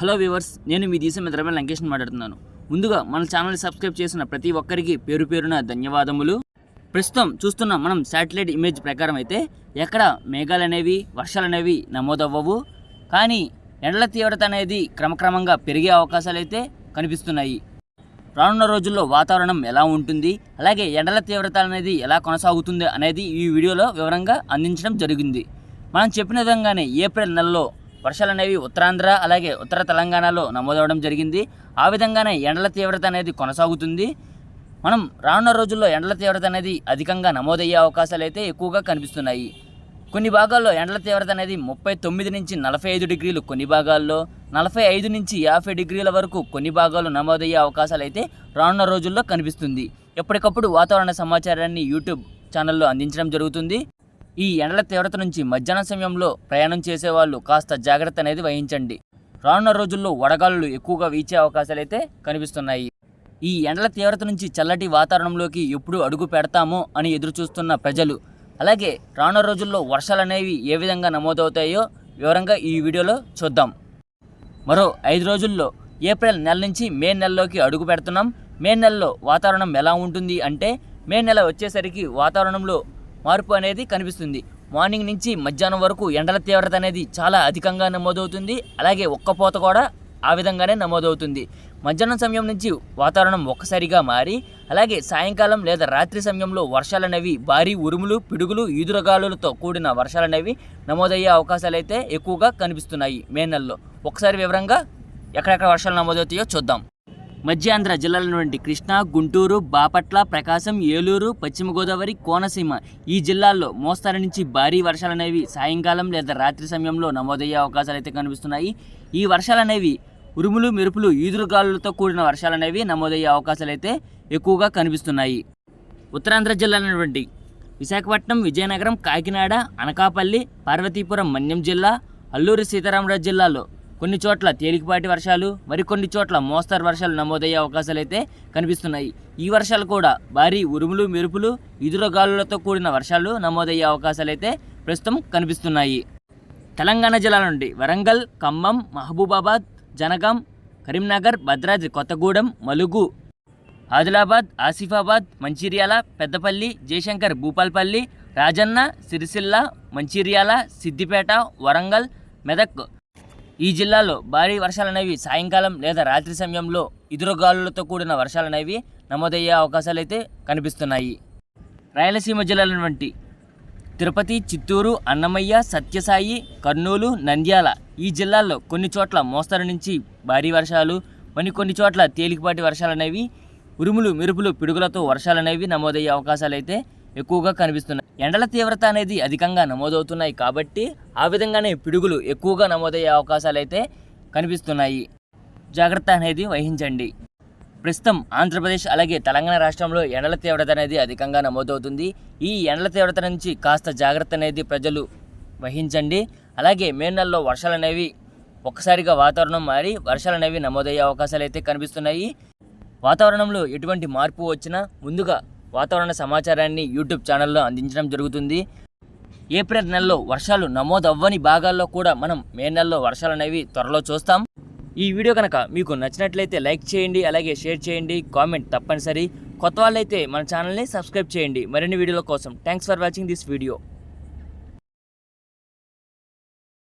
Hello viewers నేను మీ దేశం మిత్రమే లంకేష్ని మాట్లాడుతున్నాను. ముందుగా మన ఛానల్ని సబ్స్క్రైబ్ చేసిన ప్రతి ఒక్కరికి పేరు పేరున ధన్యవాదములు. ప్రస్తుతం చూస్తున్న మనం శాటిలైట్ ఇమేజ్ ప్రకారం అయితే ఎక్కడ మేఘాలు అనేవి వర్షాలు అనేవి నమోదవ్వవు. కానీ ఎండల తీవ్రత అనేది క్రమక్రమంగా పెరిగే అవకాశాలు అయితే కనిపిస్తున్నాయి. రానున్న రోజుల్లో వాతావరణం ఎలా ఉంటుంది అలాగే ఎండల తీవ్రత అనేది ఎలా కొనసాగుతుంది అనేది ఈ వీడియోలో వివరంగా అందించడం జరిగింది. మనం చెప్పిన విధంగానే ఏప్రిల్ నెలలో వర్షాలు అనేవి ఉత్తరాంధ్ర అలాగే ఉత్తర తెలంగాణలో నమోదవడం జరిగింది. ఆ విధంగానే ఎండల తీవ్రత అనేది కొనసాగుతుంది. మనం రానున్న రోజుల్లో ఎండల తీవ్రత అనేది అధికంగా నమోదయ్యే అవకాశాలు అయితే ఎక్కువగా కనిపిస్తున్నాయి. కొన్ని భాగాల్లో ఎండల తీవ్రత అనేది ముప్పై తొమ్మిది నుంచి నలభై ఐదు డిగ్రీలు కొన్ని భాగాల్లో నలభై ఐదు నుంచి యాభై డిగ్రీల వరకు కొన్ని భాగాలు నమోదయ్యే అవకాశాలు అయితే రానున్న రోజుల్లో కనిపిస్తుంది. ఎప్పటికప్పుడు వాతావరణ సమాచారాన్ని యూట్యూబ్ ఛానల్లో అందించడం జరుగుతుంది. ఈ ఎండల తీవ్రత నుంచి మధ్యాహ్నం సమయంలో ప్రయాణం చేసేవాళ్ళు కాస్త జాగ్రత్త అనేది వహించండి. రానున్న రోజుల్లో వడగాలులు ఎక్కువగా వీచే అవకాశాలు అయితే కనిపిస్తున్నాయి. ఈ ఎండల తీవ్రత నుంచి చల్లటి వాతావరణంలోకి ఎప్పుడు అడుగు పెడతామో అని ఎదురు చూస్తున్న ప్రజలు అలాగే రానున్న రోజుల్లో వర్షాలు అనేవి ఏ విధంగా నమోదవుతాయో వివరంగా ఈ వీడియోలో చూద్దాం. మరో ఐదు రోజుల్లో ఏప్రిల్ నెల నుంచి మే నెలలోకి అడుగు పెడుతున్నాం. మే నెలలో వాతావరణం ఎలా ఉంటుంది అంటే మే నెల వచ్చేసరికి వాతావరణంలో మార్పు అనేది కనిపిస్తుంది. మార్నింగ్ నుంచి మధ్యాహ్నం వరకు ఎండల తీవ్రత అనేది చాలా అధికంగా నమోదవుతుంది. అలాగే ఒక్కపోత కూడా ఆ విధంగానే నమోదవుతుంది. మధ్యాహ్నం సమయం నుంచి వాతావరణం ఒక్కసారిగా మారి అలాగే సాయంకాలం లేదా రాత్రి సమయంలో వర్షాలనేవి భారీ ఉరుములు పిడుగులు ఈదురగాలులతో కూడిన వర్షాలనేవి నమోదయ్యే అవకాశాలు అయితే ఎక్కువగా కనిపిస్తున్నాయి. మే నెలలో. ఒకసారి వివరంగా ఎక్కడెక్కడ వర్షాలు నమోదవుతాయో చూద్దాం. మధ్యాంధ్ర జిల్లాల నుండి కృష్ణా గుంటూరు బాపట్ల ప్రకాశం ఏలూరు పశ్చిమ గోదావరి కోనసీమ ఈ జిల్లాల్లో మోస్తరు నుంచి భారీ వర్షాలు అనేవి సాయంకాలం లేదా రాత్రి సమయంలో నమోదయ్యే అవకాశాలు అయితే కనిపిస్తున్నాయి. ఈ వర్షాలు అనేవి ఉరుములు మెరుపులు ఈదురుగాలులతో కూడిన వర్షాలు అనేవి నమోదయ్యే అవకాశాలు అయితే ఎక్కువగా కనిపిస్తున్నాయి. ఉత్తరాంధ్ర జిల్లాలైనటువంటి విశాఖపట్నం విజయనగరం కాకినాడ అనకాపల్లి పార్వతీపురం మన్యం జిల్లా అల్లూరి సీతారామరాజు జిల్లాలో కొన్ని చోట్ల తేలికపాటి వర్షాలు మరికొన్ని చోట్ల మోస్తరు వర్షాలు నమోదయ్యే అవకాశాలు అయితే కనిపిస్తున్నాయి. ఈ వర్షాలు కూడా భారీ ఉరుములు మెరుపులు ఈదురుగాలులతో కూడిన వర్షాలు నమోదయ్యే అవకాశాలు అయితే ప్రస్తుతం కనిపిస్తున్నాయి. తెలంగాణ జిల్లాల నుండి వరంగల్ ఖమ్మం మహబూబాబాద్ జనగాం కరీంనగర్ భద్రాద్రి కొత్తగూడెం మలుగు ఆదిలాబాద్ ఆసిఫాబాద్ మంచిర్యాల పెద్దపల్లి జయశంకర్ భూపాల్పల్లి రాజన్న సిరిసిల్ల మంచిర్యాల సిద్దిపేట వరంగల్ మెదక్ ఈ జిల్లాలో భారీ వర్షాలనేవి సాయంకాలం లేదా రాత్రి సమయంలో ఎదురుగాలులతో కూడిన వర్షాలనేవి నమోదయ్యే అవకాశాలు అయితే కనిపిస్తున్నాయి. రాయలసీమ జిల్లాలటువంటి తిరుపతి చిత్తూరు అన్నమయ్య సత్యసాయి కర్నూలు నంద్యాల ఈ జిల్లాల్లో కొన్ని చోట్ల మోస్తరు నుంచి భారీ వర్షాలు మరి కొన్ని చోట్ల తేలికపాటి వర్షాలు అనేవి ఉరుములు మెరుపులు పిడుగులతో వర్షాలనేవి నమోదయ్యే అవకాశాలు అయితే ఎక్కువగా కనిపిస్తున్నాయి. ఎండల తీవ్రత అనేది అధికంగా నమోదవుతున్నాయి కాబట్టి ఆ విధంగానే పిడుగులు ఎక్కువగా నమోదయ్యే అవకాశాలు అయితే కనిపిస్తున్నాయి. జాగ్రత్త అనేది వహించండి. ప్రస్తుతం ఆంధ్రప్రదేశ్ అలాగే తెలంగాణ రాష్ట్రంలో ఎండల తీవ్రత అనేది అధికంగా నమోదవుతుంది. ఈ ఎండల తీవ్రత నుంచి కాస్త జాగ్రత్త అనేది ప్రజలు వహించండి. అలాగే మే నెలలో వర్షాలు అనేవి ఒక్కసారిగా వాతావరణం మారి వర్షాలు అనేవి నమోదయ్యే అవకాశాలు అయితే కనిపిస్తున్నాయి. వాతావరణంలో ఎటువంటి మార్పు వచ్చినా ముందుగా వాతావరణ సమాచారాన్ని యూట్యూబ్ ఛానల్లో అందించడం జరుగుతుంది. ఏప్రిల్ నెలలో వర్షాలు నమోదవ్వని భాగాల్లో కూడా మనం మే నెలలో వర్షాలు అనేవి త్వరలో చూస్తాం. ఈ వీడియో కనుక మీకు నచ్చినట్లయితే లైక్ చేయండి అలాగే షేర్ చేయండి కామెంట్ తప్పనిసరి. కొత్త వాళ్ళైతే మన ఛానల్ని సబ్స్క్రైబ్ చేయండి. మరిన్ని వీడియోల కోసం thanks for watching this video.